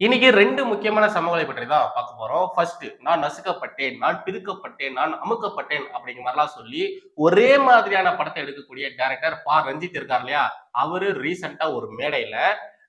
இன்னைக்கு ரெண்டு முக்கியமான சம்பவங்களை பற்றி தான் பார்க்க போறோம். ஃபர்ஸ்ட் நான் நசுக்கப்பட்டேன் நான் பிதுக்கப்பட்டேன் நான் அமுக்கப்பட்டேன் அப்படிங்கிற மாதிரிலாம் சொல்லி ஒரே மாதிரியான படத்தை எடுக்கக்கூடிய டேரக்டர் பா. ரஞ்சித் இருக்கார் இல்லையா? அவரு ரீசெண்டா ஒரு மேடையில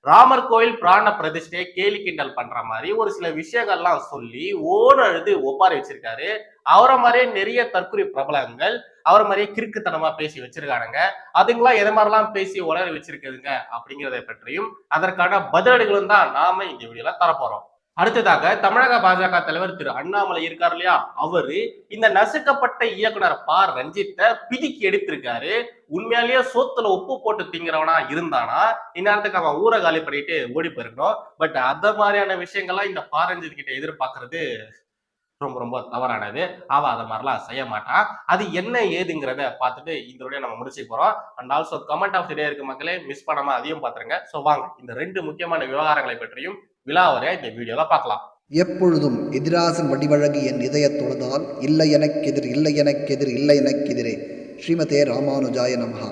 ராமர் கோயில் பிராண பிரதிஷ்டையை கேலி கிண்டல் பண்ற மாதிரி ஒரு சில விஷயங்கள்லாம் சொல்லி ஓடு அழுது ஒப்பாரி வச்சிருக்காரு. அவரை மாதிரியே நிறைய தற்கொலை பிரபலங்கள் அவரை மாதிரியே கிறுக்குத்தனமா பேசி வச்சிருக்கானுங்க. அதுங்களாம் எதை மாதிரிலாம் பேசி உளறி வச்சிருக்குதுங்க அப்படிங்கிறத பற்றியும் அதற்கான பதிலடிகளும் தான் நாம இந்த வீடியோல தரப்போறோம். அடுத்ததாக தமிழக பாஜக தலைவர் திரு அண்ணாமலை இருக்கார் இல்லையா? அவரு இந்த நசுக்கப்பட்ட இயக்குனர் ப. ரஞ்சித்தை பிதுக்கி எடுத்திருக்காரு. உண்மையாலேயே சோத்துல உப்பு போட்டு திங்கிறவனா இருந்தானா? இந்நேரத்துக்கு அவன் ஊரை காலி பண்ணிட்டு ஓடி போயிருக்கணும். பட் அந்த மாதிரியான விஷயங்கள்லாம் இந்த பா. ரஞ்சித் கிட்ட எதிர்பார்க்கறது ரொம்ப ரொம்ப தவறானது. அவ அதை மாதிரிலாம் செய்ய மாட்டான். அது என்ன ஏதுங்கிறத பார்த்துட்டு இதோடய நம்ம முடிச்சு போறோம். And also comment of the day இருக்க மக்களே. மிஸ் பண்ணாம அதையும் பார்த்துருங்க. ஸோ வாங்க. இந்த ரெண்டு முக்கியமான விவகாரங்களை பற்றியும் விழாவரையா இந்த வீடியோல பார்க்கலாம். எப்பொழுதும் எதிராசன் வடிவழகு என் இதயத் தொழுதால் இல்லை எனக்கெதிர் இல்லை எனக்கெதிர் இல்லை எனக்கெதிரே ஸ்ரீமதே ராமானுஜாய நமஹா.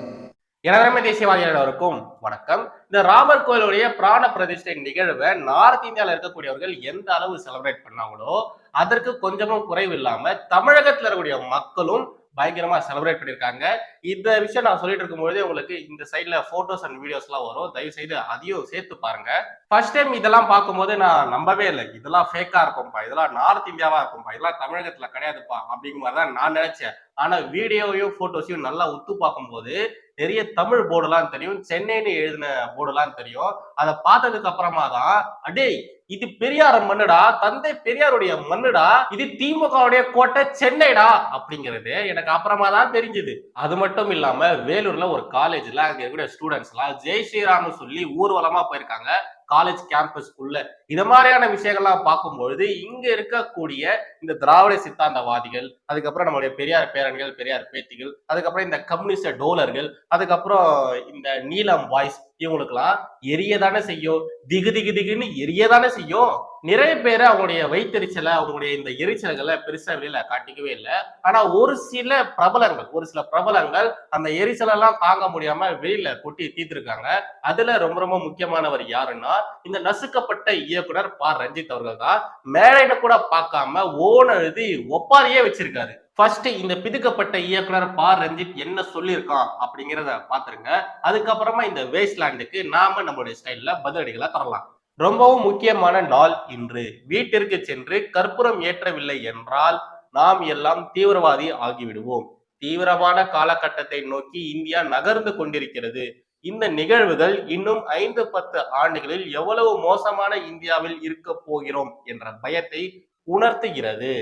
எனதரமை தேசியவாதிகளுக்கும் வணக்கம். இந்த ராமர் கோயிலுடைய பிராண பிரதிஷ்டை நிகழ்வை நார்த் இந்தியாவில் இருக்கக்கூடியவர்கள் எந்த அளவு செலிப்ரேட் பண்ணாங்களோ அதற்கு கொஞ்சமும் குறைவு இல்லாம தமிழகத்துல இருக்கக்கூடிய மக்களும் பயங்கரமா செலிப்ரேட் பண்ணியிருக்காங்க. இந்த விஷயம் நான் சொல்லிட்டு இருக்கும்போதே உங்களுக்கு இந்த சைட்ல போட்டோஸ் அண்ட் வீடியோஸ் எல்லாம் வரும். தயவு செய்து அதையும் சேர்த்து பாருங்க. ஃபர்ஸ்ட் டைம் இதெல்லாம் பார்க்கும்போது நான் நம்பவே இல்லை. இதெல்லாம் ஃபேக்கா இருக்கும்ப்பா இதெல்லாம் நார்த் இந்தியாவா இருக்கும்ப்பா இதெல்லாம் தமிழகத்துல கிடையாதுப்பா அப்படிங்கிற மாதிரி தான் நான் நினைச்சேன். ஆனா வீடியோவையும் போட்டோஸையும் நல்லா உத்து பார்க்கும்போது நிறைய தமிழ் போர்டுலாம் தெரியும். சென்னைன்னு எழுதின போர்டுலாம் தெரியும். அதை பார்த்ததுக்கு அப்புறமா தான் அடே இது பெரியார மண்ணுடா தந்தை பெரியாருடைய மண்ணுடா இது திமுகவுடைய கோட்டை சென்னைடா அப்படிங்கிறது எனக்கு அப்புறமா தான் தெரிஞ்சுது. அது மட்டும் மட்டும் இல்லாம வேலூர்ல ஒரு காலேஜ்ல அங்க இருக்கிற ஸ்டூடெண்ட்ஸ் எல்லாம் ஜெய் ஸ்ரீராம்னு சொல்லி ஊர்வலமா போயிருக்காங்க. காலேஜ் கேம்பஸ்க்குள்ள இது மாதிரியான விஷயங்கள்லாம் பார்க்கும்பொழுது இங்க இருக்கக்கூடிய இந்த திராவிட சித்தாந்தவாதிகள் அதுக்கப்புறம் நம்மளுடைய பெரியார் பேரன்கள் பெரியார் பேத்திகள் அதுக்கப்புறம் இந்த கம்யூனிஸ்ட் டோலர்கள் அதுக்கப்புறம் இந்த நீலம் வாய்ஸ் இவங்களுக்கெல்லாம் எரியதானே செய்யும்? திகு திகு திகுன்னு எரியதானே செய்யும்? நிறைய பேர் அவங்களுடைய வைத்தறிச்சலை அவங்களுடைய இந்த எரிச்சல்களை பெருசா வெளியில காட்டிக்கவே இல்லை. ஆனா ஒரு சில பிரபலங்கள் ஒரு சில பிரபலங்கள் அந்த எரிச்சலெல்லாம் தாங்க முடியாம வெளியில கொட்டி தீர்த்திருக்காங்க. அதுல ரொம்ப ரொம்ப முக்கியமானவர் யாருன்னா இந்த நசுக்கப்பட்ட இயக்குனர் பா. ரஞ்சித் அவர்கள் தான் மேடையில கூட பார்க்காம ஓன் எழுதி ஒப்பாரியே வச்சிருக்காரு. ஃபர்ஸ்ட் இந்த பிதுக்கப்பட்ட இயக்குனர் பா. ரஞ்சித் என்ன சொல்லியிருக்கான் அப்படிங்கிறத பாத்துருங்க அதுக்கப்புறமா இந்த வேஸ்ட்லாண்டுக்கு நாம நம்மளுடைய ஸ்டைல்ல பதிலடிகளை தரலாம். ரொம்பவும் முக்கியமான நாள் இன்று. வீட்டிற்கு சென்று கற்பூரம் ஏற்றவில்லை என்றால் நாம் எல்லாம் தீவிரவாதி ஆகிவிடுவோம். தீவிரமான காலகட்டத்தை நோக்கி இந்தியா நகர்ந்து கொண்டிருக்கிறது. இந்த நிகழ்வுகள் இன்னும் ஐந்து பத்து ஆண்டுகளில் எவ்வளவு மோசமான இந்தியாவில் இருக்க போகிறோம் என்ற பயத்தை உணர்த்துகிறது.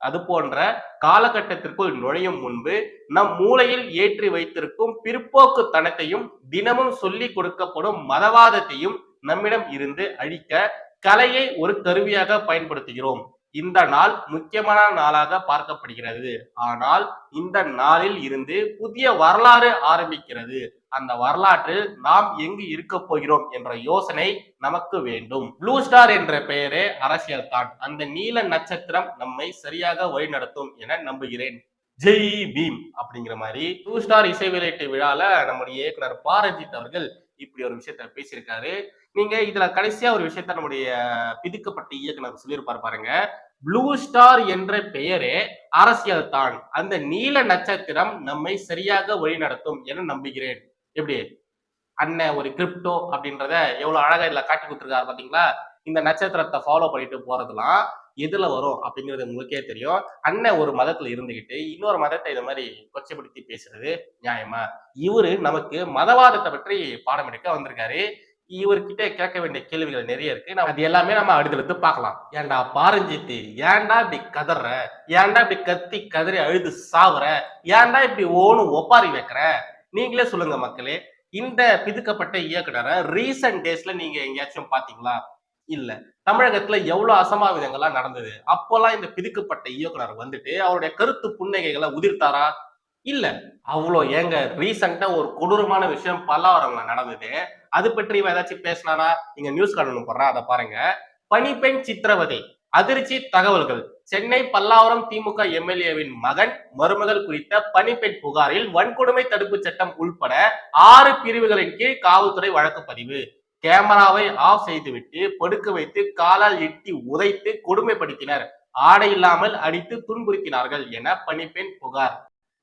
அது போன்ற காலகட்டத்திற்குள் நுழையும் முன்பு நம் மூளையில் ஏற்றி வைத்திருக்கும் பிற்போக்கு தனத்தையும் தினமும் சொல்லி கொடுக்கப்படும் மதவாதத்தையும் நம்மிடம் இருந்து அழிக்க கலையை ஒரு கருவியாக பயன்படுத்துகிறோம். இந்த நாள் முக்கியமான நாளாக பார்க்கப்படுகிறது. ஆனால் இந்த நாளில் இருந்து புதிய வரலாறு ஆரம்பிக்கிறது. அந்த வரலாற்றில் நாம் எங்கு இருக்க போகிறோம் என்ற யோசனை நமக்கு வேண்டும். ப்ளூ ஸ்டார் என்ற பெயரே அரசியல் தான். அந்த நீல நட்சத்திரம் நம்மை சரியாக வழிநடத்தும் என நம்புகிறேன். ஜெய் பீம் அப்படிங்கிற மாதிரி ப்ளூ ஸ்டார் இசை வெளியீட்டு விழால நம்முடைய இயக்குனர் பாரஜித் அவர்கள் இப்படி ஒரு விஷயத்த பேசியிருக்காரு. நீங்க இதுல கடைசியா ஒரு விஷயத்த நம்முடைய பிதுக்கப்பட்ட இயக்குனர் சொல்லியிருப்பார் பாருங்க. ப்ளூ ஸ்டார் என்ற பெயரே அரசியல் தான். அந்த நீல நட்சத்திரம் நம்மை சரியாக வழிநடத்தும் என நம்புகிறேன். எப்படி? அண்ணன் ஒரு கிரிப்டோ அப்படின்றத எவ்வளவு அழகா இதுல காட்டி கொடுத்துருக்காரு பாத்தீங்களா? இந்த நட்சத்திரத்தை ஃபாலோ பண்ணிட்டு போறதுலாம் எதுல வரும் அப்படிங்கிறது உங்களுக்கே தெரியும். அண்ணன் ஒரு மதத்துல இருந்துகிட்டு இன்னொரு மதத்தை இந்த மாதிரி கொச்சைப்படுத்தி பேசுறது நியாயமா? இவரு நமக்கு மதவாதத்தை பற்றி பாடம் எடுக்க வந்திருக்காரு. இவர்கிட்ட கேட்க வேண்டிய கேள்விகள் நிறைய இருக்கு. நம்ம அது எல்லாமே நம்ம அடுத்தடுத்து பார்க்கலாம். ஏன்டா பாரஞ்சித்து ஏன்டா இப்படி கதற ஏன்டா இப்படி கத்தி கதறி அழுது சாவுற ஏன்டா இப்படி ஓனு ஒப்பாரி வைக்கிற நீங்களே சொல்லுங்க மக்களே. இந்த பிதுக்கப்பட்ட இயக்குனரை ரீசன்ட் டேஸ்ல நீங்க எங்கேயாச்சும் பாத்தீங்களா இல்ல. தமிழகத்துல எவ்வளவு அசம்பாவிதங்கள்லாம் நடந்தது? அப்போல்லாம் இந்த பிதுக்கப்பட்ட இயக்குனர் வந்துட்டு அவருடைய கருத்து புன்னகைகளை உதிர்த்தாரா? இல்ல. அவ்வளோ ஏங்க ரீசெண்டா ஒரு கொடூரமான விஷயம் பல்லாவரம்ல நடந்தது. அது பற்றி இவன் ஏதாச்சும் பேசினாரா நீங்க நியூஸ் கார்டு போடுறா அதை பாருங்க. பனிப்பெண் சித்திரவதை. அதிர்ச்சி தகவல்கள். சென்னை பல்லாவரம் திமுக எம்எல்ஏவின் மகன் மருமகள் குறித்த பணிப்பெண் புகாரில் வன்கொடுமை தடுப்பு சட்டம் உள்பட ஆறு பிரிவுகளின் கீழ் காவல்துறை வழக்கு பதிவு கேமராவை ஆஃப் செய்துவிட்டு படுக்க வைத்து காலால் எட்டி உதைத்து கொடுமைப்படுத்தினர். ஆடை இல்லாமல் அடித்து துன்புறுத்தினார்கள் என பணிப்பெண் புகார்.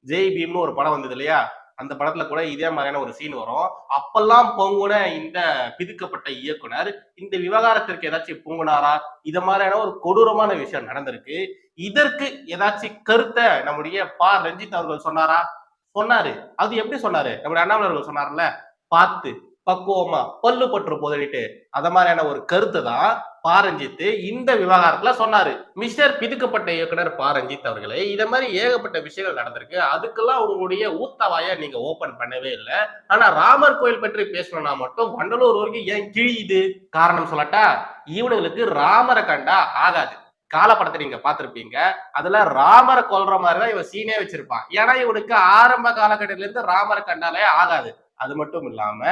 ஜெய் பீம்னு ஒரு படம் வந்தது இல்லையா? அந்த படத்துல கூட இதே மாதிரியான ஒரு சீன் வரும். அப்பெல்லாம் பொங்குன இந்த பிதுக்கப்பட்ட இயக்குனர் இந்த விவகாரத்திற்கு ஏதாச்சும் பொங்குனாரா? இத மாதிரியான ஒரு கொடூரமான விஷயம் நடந்திருக்கு. இதற்கு ஏதாச்சும் கருத்தை நம்முடைய பா. ரஞ்சித் அவர்கள் சொன்னாரா? சொன்னாரு. அது எப்படி சொன்னாரு? நம்முடைய அண்ணாமலை அவர்கள் சொன்னார்ல பார்த்து. பக்குவமா பல்லு பற்று போதலிட்டு. அத மாதிரியான ஒரு கருத்து தான் பாரஞ்சித்து இந்த விவகாரத்துல சொன்னாரு. மிஸ்டர் பிதுக்கப்பட்ட இயக்குனர் பாரஞ்சித் அவர்களே இத மாதிரி ஏகப்பட்ட விஷயங்கள் நடந்திருக்கு. அதுக்கெல்லாம் உங்களுடைய ஊத்தவாய நீங்க ஓபன் பண்ணவே இல்லை. ஆனா ராமர் கோயில் பற்றி பேசணும்னா மட்டும் வண்டலூர் வரைக்கும் ஏன் கிழியுது? காரணம் சொல்லட்டா இவனுங்களுக்கு ராமரை கண்டா ஆகாது. காலப்படத்தை நீங்க பாத்திருப்பீங்க அதுல ராமரை கொல்ற மாதிரிதான் இவன் சீனே வச்சிருப்பான். ஏன்னா இவனுக்கு ஆரம்ப காலகட்டத்தில இருந்து ராமரை கண்டாலே ஆகாது. அது மட்டும் இல்லாம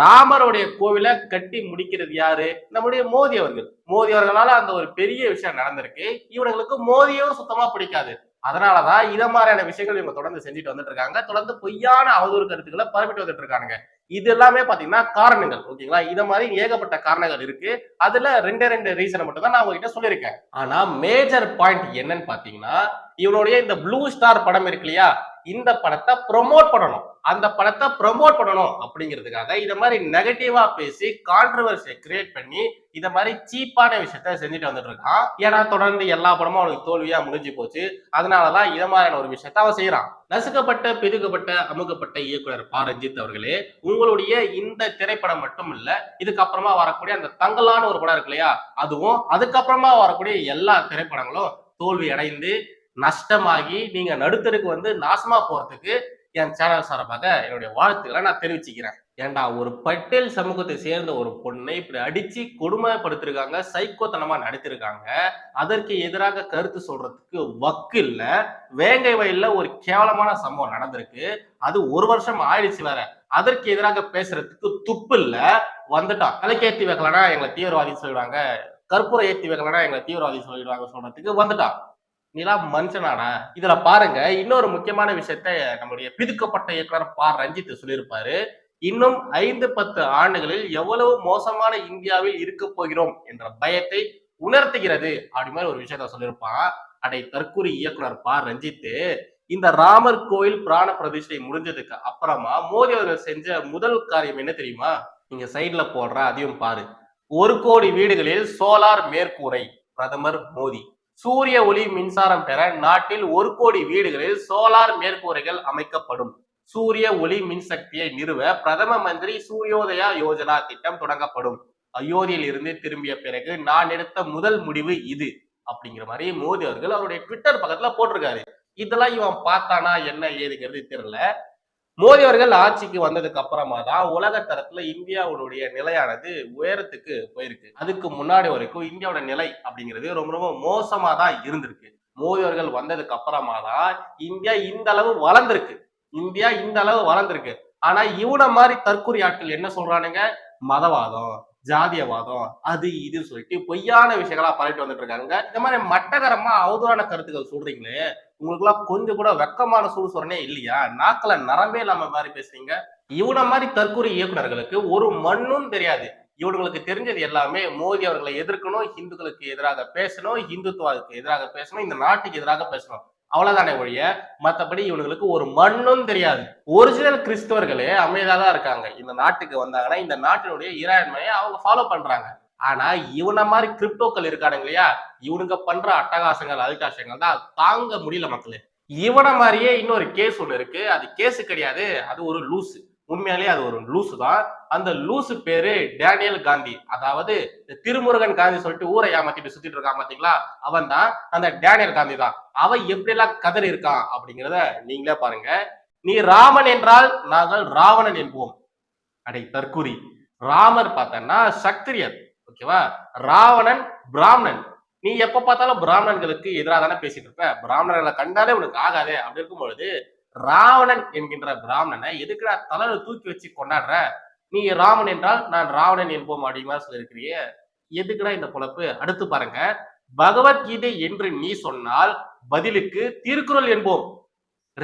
ராமருடைய கோவிலை கட்டி முடிக்கிறது யாரு? நம்முடைய மோதி அவர்கள். மோதி அவர்களால அந்த ஒரு பெரிய விஷயம் நடந்திருக்கு. இவனுங்களுக்கு மோதியும் சுத்தமா பிடிக்காது. அதனாலதான் இத மாதிரியான விஷயங்கள் இவங்க தொடர்ந்து செஞ்சுட்டு வந்துட்டு இருக்காங்க தொடர்ந்து பொய்யான அவதூறு கருத்துக்களை பரப்பிட்டு வந்துட்டு இருக்காங்க இது எல்லாமே பாத்தீங்கன்னா காரணங்கள் ஓகேங்களா? இத மாதிரி ஏகப்பட்ட காரணங்கள் இருக்கு. அதுல ரெண்டே ரெண்டு ரீசனை மட்டும் தான் நான் உங்ககிட்ட சொல்லியிருக்கேன். ஆனா மேஜர் பாயிண்ட் என்னன்னு பாத்தீங்கன்னா இவனுடைய இந்த ப்ளூ ஸ்டார் படம் இருக்கு இல்லையா? இந்த படத்தை ப்ரொமோட் பண்ணணும். அந்த படத்தை ப்ரொமோட் பண்ணணும் அப்படிங்கிறதுக்காக இதை மாதிரி நெகட்டிவா பேசி கான்ட்ரவர்சியை கிரியேட் பண்ணி இத மாதிரி சீப்பான விஷயத்த செஞ்சுட்டு வந்துட்டு இருக்கான். ஏன்னா தொடர்ந்து எல்லா படமும் அவனுக்கு தோல்வியா முடிஞ்சு போச்சு. அதனாலதான் இதை மாதிரியான ஒரு விஷயத்த அவன் செய்யறான் நசுக்கப்பட்ட பிதுக்கப்பட்ட அமுக்கப்பட்ட இயக்குனர் பா. ரஞ்சித் அவர்களே உங்களுடைய இந்த திரைப்படம் மட்டும் இல்ல இதுக்கப்புறமா வரக்கூடிய அந்த தங்கலான ஒரு படம் இருக்கு இல்லையா? அதுவும் அதுக்கப்புறமா வரக்கூடிய எல்லா திரைப்படங்களும் தோல்வி அடைந்து நஷ்டமாகி நீங்க நடுத்தருக்கு வந்து நாசமா போறதுக்கு என் சேனல் சார்பாக என்னுடைய வாழ்த்துக்களை நான் தெரிவிச்சுக்கிறேன். ஏன்டா ஒரு பட்டேல் சமூகத்தை சேர்ந்த ஒரு பொண்ணை இப்படி அடிச்சு கொடுமைப்படுத்திருக்காங்க சைக்கோத்தனமா நடத்திருக்காங்க. அதற்கு எதிராக கருத்து சொல்றதுக்கு வக்கு இல்ல. வேங்கை வயல்ல ஒரு கேவலமான சம்பவம் நடந்திருக்கு. அது ஒரு வருஷம் ஆயிடுச்சு வேற. அதற்கு எதிராக பேசுறதுக்கு துப்பு இல்ல. வந்துட்டான். தலைக்கேத்தி வைக்கலன்னா எங்களை தீவிரவாதி சொல்லிடுவாங்க. கற்பூரம் ஏற்றி வைக்கலனா எங்களை தீவிரவாதி சொல்லிடுவாங்க சொல்றதுக்கு வந்துட்டான். நிலா மனுஷனாடா. இதுல பாருங்க இன்னொரு முக்கியமான விஷயத்த நம்முடைய பிதுக்கப்பட்ட இயக்குனர் பா. ரஞ்சித் சொல்லியிருப்பாரு. இன்னும் ஐந்து பத்து ஆண்டுகளில் எவ்வளவு மோசமான இந்தியாவில் இருக்க போகிறோம் என்ற பயத்தை உணர்த்துகிறது அப்படி மாதிரி ஒரு விஷயத்த சொல்லியிருப்பான். அடை தற்கூரி இயக்குனர் பா. ரஞ்சித் இந்த ராமர் கோயில் பிராண பிரதிஷ்டை முடிஞ்சதுக்கு அப்புறமா மோடி அவர்கள் செஞ்ச முதல் காரியம் என்ன தெரியுமா? நீங்க சைட்ல போடுற அதையும் பாரு. ஒரு கோடி வீடுகளில் சோலார் மேற்கூரை பிரதமர் மோடி சூரிய ஒளி மின்சாரம் பெற நாட்டில் ஒரு கோடி வீடுகளில் சோலார் மேற்கூரைகள் அமைக்கப்படும். சூரிய ஒளி மின்சக்தியை நிறுவ பிரதம மந்திரி சூரியோதயா யோஜனா திட்டம் தொடங்கப்படும். அயோத்தியில் இருந்து திரும்பிய பிறகு நான் எடுத்த முதல் முடிவு இது அப்படிங்கிற மாதிரி மோடி அவர்கள் அவருடைய ட்விட்டர் பக்கத்துல போட்டிருக்காரு. இதெல்லாம் இவன் பார்த்தானா என்ன ஏதுங்கிறது தெரியல. மோடி அவர்கள் ஆட்சிக்கு வந்ததுக்கு அப்புறமா தான் உலக தரத்துல இந்தியாவுடைய நிலையானது உயரத்துக்கு போயிருக்கு. அதுக்கு முன்னாடி வரைக்கும் இந்தியாவோட நிலை அப்படிங்கிறது ரொம்ப ரொம்ப மோசமா தான் இருந்திருக்கு. மோடி அவர்கள் வந்ததுக்கு அப்புறமா தான் இந்தியா இந்த அளவு வளர்ந்திருக்கு. இந்தியா இந்த அளவு வளர்ந்திருக்கு. ஆனா இவனை மாதிரி தற்கொலை ஆட்கள் என்ன சொல்றானுங்க? மதவாதம் ஜாதியவாதம் அது இதுன்னு சொல்லிட்டு பொய்யான விஷயங்களா பரவிட்டு வந்துட்டு இருக்காங்க இந்த மாதிரி மட்டகரமா அவதூறான கருத்துக்கள் சொல்றீங்களே உங்களுக்கு எல்லாம் கொஞ்சம் கூட வெக்கமான சூழ்சொரணே இல்லையா? நாக்கில நரம்பே இல்லாம மாதிரி பேசுறீங்க. இவனை மாதிரி தற்கொலை இயக்குனர்களுக்கு ஒரு மண்ணும் தெரியாது. இவனுங்களுக்கு தெரிஞ்சது எல்லாமே மோடி அவர்களை எதிர்க்கணும் இந்துக்களுக்கு எதிராக பேசணும் இந்துத்துவாவுக்கு எதிராக பேசணும் இந்த நாட்டுக்கு எதிராக பேசணும். அவ்வளவுதானே ஒழிய மத்தபடி இவனுங்களுக்கு ஒரு மண்ணும் தெரியாது. ஒரிஜினல் கிறிஸ்தவர்களே அமைதியாக தான் இருக்காங்க. இந்த நாட்டுக்கு வந்தாங்கன்னா இந்த நாட்டினுடைய இறையாண்மையை அவங்க ஃபாலோ பண்றாங்க. ஆனா இவனை மாதிரி கிரிப்டோக்கள் இருக்கானுங்க இல்லையா? இவனுங்க பண்ற அட்டகாசங்கள் அல்காசங்கள் தான் தாங்க முடியல மக்களே. இவனை மாதிரியே இன்னொரு கேஸ் ஒண்ணு இருக்கு. அது கேஸ் கிடையாது. அது ஒரு லூசு உண்மையாலே அது ஒரு லூசு தான். அந்த லூசு பேரு டேனியல் காந்தி. அதாவது திருமுருகன் காந்தி சொல்லிட்டு ஊரை ஏமாத்திட்டு சுத்திட்டு இருக்கான் பாத்தீங்களா? அவன் தான் அந்த டேனியல் காந்தி தான். அவன் எப்படிலாம் கதறி இருக்கான் அப்படிங்கிறத நீங்களே பாருங்க. நீ ராமன் என்றால் நாங்கள் ராவணன் என்போம். அடை தற்குறி ராமர் பார்த்தன்னா சத்திரியர் ஓகேவா? ராவணன் பிராமணன். நீ எப்ப பார்த்தாலும் பிராமணர்களுக்கு எதிராக தானே பேசிட்டு இருப்ப. பிராமணர்களை கண்டாலே உனக்கு ஆகாதே. அப்படி இருக்கும் பொழுது ராவணன் என்கின்ற பிராமணனை எதுக்குடா தலையில தூக்கி வச்சு கொண்டாடுற? நீ ராமன் என்றால் நான் ராவணன் என்போம் அப்படிங்கிற சொல்லியிருக்கிறியே. எதுக்குடா இந்த பொழப்பு? அடுத்து பாருங்க. பகவத்கீதை என்று நீ சொன்னால் பதிலுக்கு திருக்குறள் என்போம்.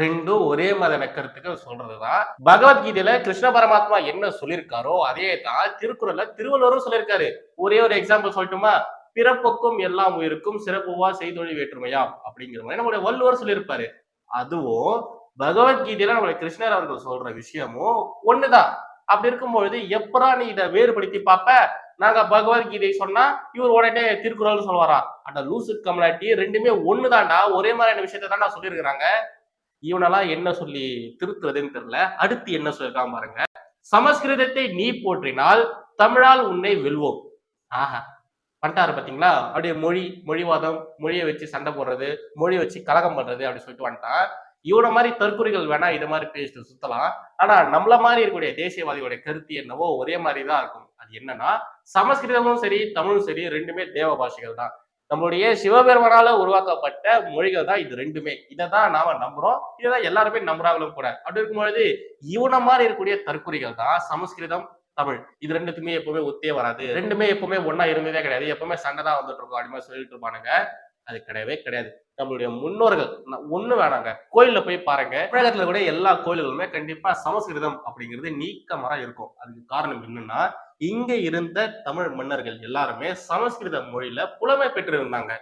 ரெண்டும் ஒரே மாதிரி கருத்துக்கள் சொல்றதுதான். பகவத்கீதையில கிருஷ்ண பரமாத்மா என்ன சொல்லியிருக்காரோ அதே தான் திருக்குறள்ல திருவள்ளுவரும் சொல்லியிருக்காரு ஒரே ஒரு எக்ஸாம்பிள் சொல்லட்டுமா? பிறப்புக்கும் எல்லாம் உயிருக்கும் சிறப்புவா செய்தொழில் வேற்றுமையாம் அப்படிங்கிற மாதிரி நம்மளுடைய வள்ளுவர் சொல்லியிருப்பாரு. அதுவும் பகவத்கீதையில நம்மளுடைய கிருஷ்ணர் அவர்கள் சொல்ற விஷயமும் ஒண்ணுதான். அப்படி இருக்கும்பொழுது எப்பரா நீ இதை வேறுபடுத்தி பார்ப்ப? நாங்க பகவத்கீதை சொன்னா இவர் உடனே திருக்குறள் சொல்லுவாரா அந்த லூசு கமலாட்டி ரெண்டுமே ஒண்ணுதான்டா ஒரே மாதிரியான விஷயத்தை தான் சொல்லியிருக்கிறாங்க. இவனெல்லாம் என்ன சொல்லி திருத்துறதுன்னு தெரியல. அடுத்து என்ன சொல்லிருக்கான் பாருங்க. சமஸ்கிருதத்தை நீ போற்றினால் தமிழால் உன்னை வெல்வோம். ஆஹா. பண்ணிட்டாரு பாத்தீங்களா? அப்படியே மொழி மொழிவாதம் மொழியை வச்சு சண்டை போடுறது மொழியை வச்சு கலகம் பண்றது அப்படி சொல்லிட்டு வந்துட்டான். இவனை மாதிரி தற்குறிகள் வேணா இதை மாதிரி பேசிட்டு சுத்தலாம். ஆனா நம்மள மாதிரி இருக்கக்கூடிய தேசியவாதிகளுடைய கருத்து என்னவோ ஒரே மாதிரி தான் இருக்கும். அது என்னன்னா சமஸ்கிருதமும் சரி தமிழும் சரி ரெண்டுமே தேவ பாஷைகள் தான் நம்மளுடைய சிவபெருமனால உருவாக்கப்பட்ட மொழிகள் தான் இது ரெண்டுமே. இதை தான் நாம நம்புறோம். இதை தான் எல்லாருமே நம்புறாங்களும் கூட. அப்படி இருக்கும்பொழுது இவன மாதிரி இருக்கக்கூடிய தற்குறிகள் தான் சமஸ்கிருதம் தமிழ். இது ரெண்டுத்துமே எப்பவுமே ஒத்தே வராது. ரெண்டுமே எப்பவுமே ஒன்னா இருந்ததே கிடையாது. எப்பவுமே சண்டை தான் வந்துட்டு இருக்கும். அப்படி மாதிரி சொல்லிட்டு இருப்பானுங்க. அது கிடையவே கிடையாது. நம்மளுடைய முன்னோர்கள். ஒண்ணு வேணாங்க. கோயில்ல போய் பாருங்க. தமிழகத்துல கூட எல்லா கோயில்களுமே கண்டிப்பா சமஸ்கிருதம் அப்படிங்கிறது நீக்கமரா இருக்கும். அதுக்கு காரணம் என்னன்னா இங்க இருந்த தமிழ் மன்னர்கள் எல்லாருமே சமஸ்கிருத மொழியில புலமை பெற்றிருந்தாங்க.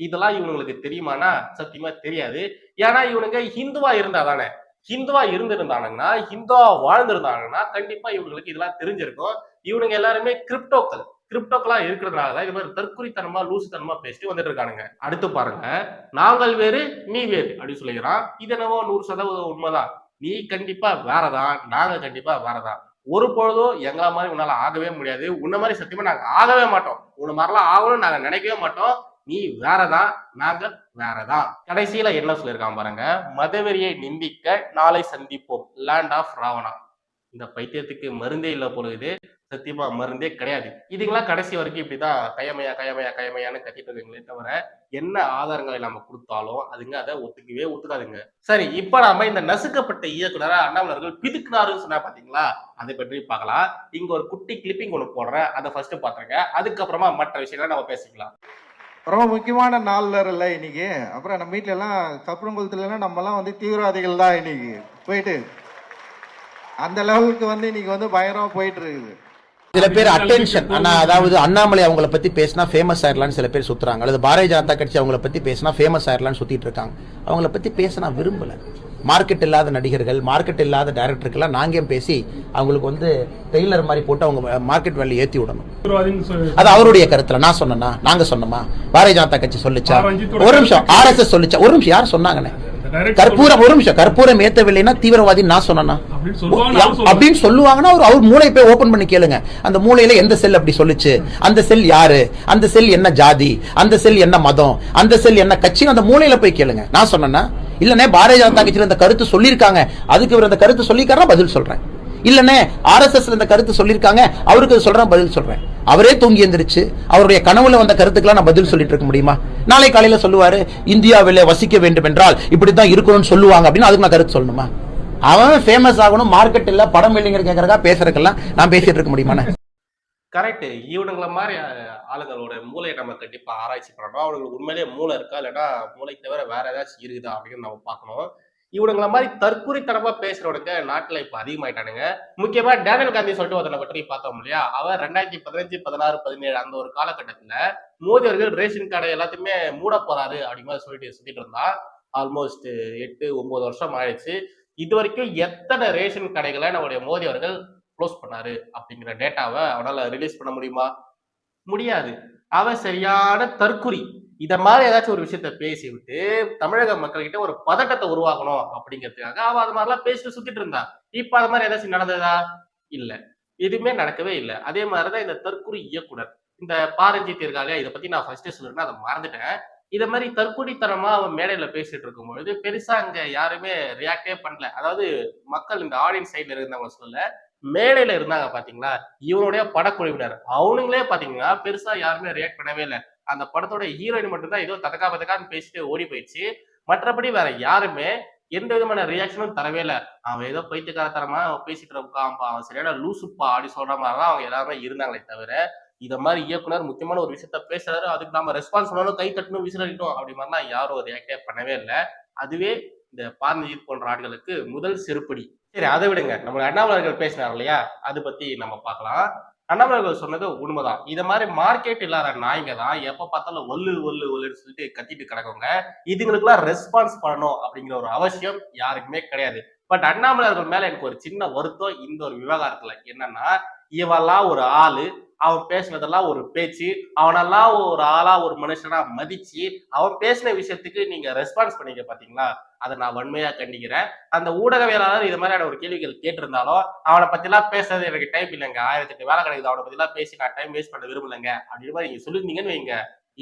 இதெல்லாம் இவனுங்களுக்கு தெரியுமானா? சத்தியமா தெரியாது. ஏன்னா இவனுங்க ஹிந்துவா இருந்தா தானே ஹிந்துவா இருந்திருந்தானுங்கன்னா ஹிந்துவா வாழ்ந்திருந்தாங்கன்னா கண்டிப்பா இவங்களுக்கு இதெல்லாம் தெரிஞ்சிருக்கும். இவனுங்க எல்லாருமே கிரிப்டோக்கள். கிரிப்டோக்களா இருக்கிறதுனால தான் இது மாதிரி தற்குறித்தனமா லூசுத்தனமா பேசிட்டு வந்துட்டு இருக்கானுங்க அடுத்து பாருங்க. நாங்கள் வேறு நீ வேறு அப்படின்னு சொல்லிக்கிறான். இது என்னவோ நூறு சதவீதம் உண்மைதான். நீ கண்டிப்பா வேறதான். நாங்க கண்டிப்பா வேறதான். ஒரு பொழுதும் எங்களை மாதிரி உன்னால ஆகவே முடியாது. உன்ன மாதிரி சத்தியமா நாங்க ஆகவே மாட்டோம். உன்ன மாதிரிலாம் ஆகணும்னு நாங்க நினைக்கவே மாட்டோம். நீ வேறதான். நாங்க வேறதான். கடைசியில என்ன சொல்லியிருக்கான் பாருங்க. மதவெறியை நிந்திக்க நாளை சந்திப்போம். லேண்ட் ஆஃப் ராவணா இந்த பைத்தியத்துக்கு மருந்தே இல்லை பொழுது சத்தியமா மருந்தே கிடையாது. இதுக்கெல்லாம் கடைசி வரைக்கும் இப்படிதான் கயமையா கயமையா கயமையான்னு கத்திட்டு இருக்கீங்களே தவிர என்ன ஆதாரங்களை நம்ம கொடுத்தாலும் அதுங்க அதை ஒத்துக்கவே ஒத்துக்காதுங்க. சரி இப்ப நாம இந்த நசுக்கப்பட்ட இயக்குனரா அண்ணாமலர்கள் பிதுக்குனாருன்னு சொன்னா பாத்தீங்களா? அதை பற்றி பார்க்கலாம். இங்க ஒரு குட்டி கிளிப்பிங் ஒண்ணு போடுறேன். அதை ஃபர்ஸ்ட் பாத்துருங்க அதுக்கப்புறமா மற்ற விஷயங்களை நம்ம பேசிக்கலாம். ரொம்ப முக்கியமான நாள்ல இல்ல இன்னைக்கு. அப்புறம் நம்ம வீட்ல எல்லாம் சப்புரங்குளத்துல நம்ம எல்லாம் வந்து தீவிரவாதிகள் தான் இன்னைக்கு. போயிட்டு அந்த லெவலுக்கு வந்து இன்னைக்கு வந்து பயங்கரமா போயிட்டு இருக்குது. சில பேர் அட்டென்ஷன் ஆனா அதாவது அண்ணாமலை அவங்கள பத்தி பேசினா ஃபேமஸ் ஆயிரலாம்னு சில பேர் சுத்துறாங்க. அல்லது பாரதிய ஜனதா கட்சி அவங்கள பத்தி பேசினா ஃபேமஸ் ஆயிரலாம்னு சுத்திட்டு இருக்காங்க. அவங்கள பத்தி பேச நான் விரும்பல. மார்க்கெட் இல்லாத நடிகர்கள் மார்க்கெட் இல்லாத டைரக்டருக்கெல்லாம் நாங்க பேசி அவங்களுக்கு வந்து டெய்லர் மாதிரி போட்டு அவங்க மார்க்கெட் வேலையை ஏத்தி விடணும். அது அவருடைய கருத்துல. நான் சொன்னேனா? நாங்க சொன்னோமா? பாரதிய ஜனதா கட்சி சொல்லுச்சா? ஒரு நிமிஷம். ஆர்எஸ்எஸ் சொல்லுச்சா? ஒரு நிமிஷம். யார் சொன்னாங்கண்ணே கற்பூரம் ஒரு நிமிஷம். கற்பூரம் ஏத்தவில்லைன்னா தீவிரவாதி நான் சொன்னேனா அப்படின்னு சொல்லுவாங்கன்னா அவர் அவர் மூளை போய் ஓபன் பண்ணி கேளுங்க. அந்த மூளையில எந்த செல் அப்படி சொல்லுச்சு? அந்த செல் யாரு? அந்த செல் என்ன ஜாதி? அந்த செல் என்ன மதம்? அந்த செல் என்ன கட்சி? அந்த மூளையில போய் கேளுங்க. நான் சொன்னேன்னா இல்லனே பாரதிய ஜனதா கட்சியில இந்த கருத்து சொல்லியிருக்காங்க. அதுக்கு இவர் அந்த கருத்து சொல்லியிருக்காரா பதில் சொல்றேன். இல்லனே ஆர்எஸ்எஸ்ல இந்த கருத்து சொல்லியிருக்காங்க அவருக்கு சொல்றேன் பதில் சொல்றேன். அவரே தூங்கி எந்திரிச்சு அவருடைய கனவுல வந்த கருத்துக்கெல்லாம் நான் பதில் சொல்லிட்டு இருக்க முடியுமா? நாளை காலையில சொல்லுவாரு இந்தியாவில வசிக்க வேண்டும் என்றால் இப்படித்தான் இருக்கணும்னு சொல்லுவாங்க அப்படின்னு அதுக்கு நான் கருத்து சொல்லணுமா? அவன் ஃபேமஸ் ஆகணும் மார்க்கெட் இல்ல படம் இல்லைங்கிற கேட்கறக்கா பேசுறதுக்கெல்லாம் நான் பேசிட்டு இருக்க முடியுமா கரெக்ட் இவனுங்கள மாதிரி ஆளுங்களோட மூளையை நம்ம கண்டிப்பா ஆராய்ச்சி பண்ணணும். அவங்களுக்கு உண்மையிலேயே மூளை இருக்கா? இல்லைன்னா மூளை தவிர வேற ஏதாச்சும் இருக்குதா அப்படின்னு நம்ம பார்க்கணும். இவனுங்கள மாதிரி தற்குறித்தனமா பேசுறவனுங்க நாட்டுல இப்ப அதிகமாயிட்டானுங்க. முக்கியமா டேனியல் காந்தி சொல்லிட்டு ஒருத்தனை பற்றி பார்த்தோம் இல்லையா? அவர் ரெண்டாயிரத்தி பதினஞ்சு பதினாறு பதினேழு அந்த ஒரு காலகட்டத்துல மோடி அவர்கள் ரேஷன் கார்டை எல்லாத்தையுமே மூட போறாரு அப்படி மாதிரி சொல்லிட்டு சுத்திட்டு இருந்தான். ஆல்மோஸ்ட் எட்டு ஒன்பது வருஷம் ஆயிடுச்சு. இது வரைக்கும் எத்தனை ரேஷன் கடைகளை நம்முடைய மோடி அவர்கள் க்ளோஸ் பண்ணாரு அப்படிங்கிற டேட்டாவை அவனால ரிலீஸ் பண்ண முடியுமா? முடியாது. அவன் சரியான தற்குறி. இத மாதிரி ஏதாச்சும் ஒரு விஷயத்த பேசி விட்டு தமிழக மக்கள்கிட்ட ஒரு பதட்டத்தை உருவாக்கணும் அப்படிங்கிறதுக்காக அவன் அது மாதிரிலாம் பேசிட்டு சுத்திட்டு இருந்தா. இப்ப அது மாதிரி ஏதாச்சும் நடந்ததா? இல்ல. எதுவுமே நடக்கவே இல்லை. அதே மாதிரிதான் இந்த தற்கொலை இயக்குனர். இந்த பாரஞ்சித் இருக்காங்க இதை பத்தி நான் ஃபர்ஸ்டே சொல்லிருந்தேன் அதை மறந்துட்டேன். இத மாதிரி தற்கொலைத்தனமா அவன் மேடையில பேசிட்டு இருக்கும்பொழுது பெருசா அங்க யாருமே ரியாக்டே பண்ணல. அதாவது மக்கள் இந்த ஆடியன்ஸ் சைட்ல இருந்தவங்க சொல்ல மேடையில இருந்தாங்க பாத்தீங்களா? இவனுடைய படக்குழுவினர். அவனுங்களே பாத்தீங்கன்னா பெருசா யாருமே ரியாக்ட் பண்ணவே இல்லை. அந்த படத்தோட ஹீரோயின் மட்டும்தான் ஏதோ ததக்கா பதக்கான்னு பேசிட்டு ஓடி போயிடுச்சு. மற்றபடி வேற யாருமே எந்த விதமான ரியாக்ஷனும் தரவே இல்லை. அவன் ஏதோ பைத்தியக்காரத்தனமா பேசிட்டு இருக்கான்ப்பா. அவன் சரியான லூசுப்பா அப்படி சொல்ற மாதிரிதான் அவங்க எல்லாருமே இருந்தாங்களே தவிர இத மாதிரி இயக்குனர் முக்கியமான ஒரு விஷயத்த பேசுறாரு. அதுக்கு நம்ம ரெஸ்பான்ஸ் பண்ணாலும் கை தட்டணும் விசிலடிக்கணும் அப்படி மாதிரிலாம் யாரும் ரியாக்டே பண்ணவே இல்லை. அதுவே இந்த பாரஞ்சித் போன்ற ஆட்களுக்கு முதல் செருப்படி. சரி அதை விடுங்க. நம்ம அண்ணாமலர்கள் பேசினார் இல்லையா? அது பத்தி நம்ம பார்க்கலாம். அண்ணாமலர்கள் சொன்னது உண்மைதான். இதை மாதிரி மார்க்கெட் இல்லாத நாய்ங்க தான் எப்ப பார்த்தாலும் ஒல்லு ஒல்லு ஒல்லுன்னு சொல்லிட்டு கத்திட்டு கிடக்குங்க. இதுங்களுக்குலாம் ரெஸ்பான்ஸ் பண்ணணும் அப்படிங்கிற ஒரு அவசியம் யாருக்குமே கிடையாது. பட் அண்ணாமலர்கள் மேல எனக்கு ஒரு சின்ன வருத்தம் இந்த ஒரு விவகாரத்துல என்னன்னா இவெல்லாம் ஒரு ஆளு அவன் பேசுனதெல்லாம் ஒரு பேச்சு அவனெல்லாம் ஒரு ஆளா ஒரு மனுஷனா மதிச்சு அவன் பேசின விஷயத்துக்கு நீங்க ரெஸ்பான்ஸ் பண்ணீங்க பாத்தீங்களா? அதை நான் வன்மையா கண்டிக்கிறேன். அந்த ஊடகவியலாளர் இது மாதிரியான ஒரு கேள்விகள் கேட்டிருந்தாலும் அவனை பத்தி எல்லாம் பேசுறது எனக்கு டைம் இல்லைங்க. ஆயிரத்தி எட்டு வேலை கிடைக்குது. அவனை பத்தி எல்லாம் பேசி நான் டைம் வேஸ்ட் பண்ண விரும்பலைங்க. அப்படின்னு மாதிரி நீங்க சொல்லியிருந்தீங்கன்னு வைங்க.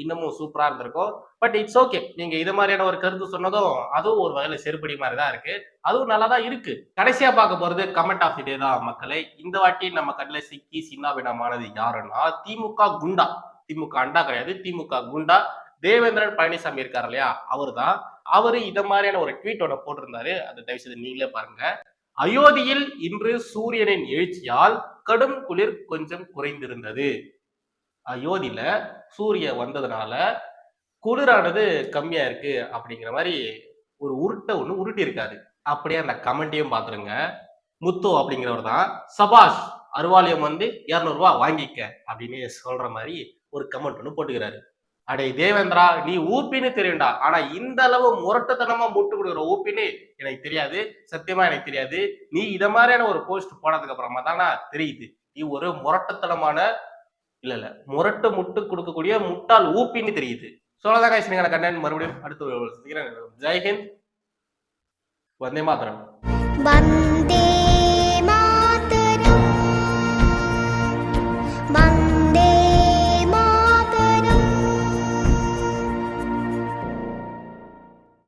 இன்னமும் சூப்பரா இருந்திருக்கும் பட் இட்ஸ் ஓகே நீங்க இது மாதிரியான ஒரு கருத்து சொன்னதும் அதுவும் ஒரு வகையில செருப்படி மாதிரி தான் இருக்கு. அதுவும் நல்லா தான் இருக்கு. கடைசியா பார்க்க போறது கமெண்ட் ஆஃப் தி டே தான் மக்களே. இந்த வாட்டி நம்ம கண்ணில் சிக்கி சின்னாபினமானது யாருன்னா திமுக குண்டா. திமுக அண்டா கிடையாது. திமுக குண்டா. தேவேந்திரன் பழனிசாமி இருக்கார் இல்லையா? அவர் தான் அவரு இத மாதிரியான ஒரு ட்வீட் ஒன்று போட்டிருந்தாரு. அதை தயவு செய்து நீங்களே பாருங்க. அயோத்தியில் இன்று சூரியனின் எழுச்சியால் கடும் குளிர் கொஞ்சம் குறைந்திருந்தது. அயோத்தியில சூரிய வந்ததுனால குளிரானது கம்மியா இருக்கு அப்படிங்கிற மாதிரி ஒரு உருட்டை ஒண்ணு உருட்டி இருக்காரு அப்படியே அந்த கமெண்ட்டையும் பாத்துருங்க முத்து அப்படிங்கிறவர் தான் சபாஷ் அருவாலயம் வந்து இரநூறுவா வாங்கிக்க அப்படின்னு சொல்ற மாதிரி ஒரு கமெண்ட் ஒன்று போட்டுக்கிறாரு. அடே தேவேந்திரா நீ ஊப்பின்னு தெரியும்டா. ஆனா இந்த அளவு முரட்டத்தனமா முட்டு கொடுக்குற ஊப்பின்னு எனக்கு தெரியாது. சத்தியமா எனக்கு தெரியாது. நீ இத மாதிரியான ஒரு போஸ்ட் போனதுக்கு அப்புறமா தானா தெரியுது. நீ ஒரு முரட்டத்தனமான இல்ல இல்ல. முரட்டு முட்டு கொடுக்கக்கூடிய முட்டால் ஊப்பின்னு தெரியுது. சோழதா காய்ச்சி கண்ணன் மறுபடியும் அடுத்து சந்திக்கிறேன் ஜெய்ஹிந்த் வந்தே மாத்திரம்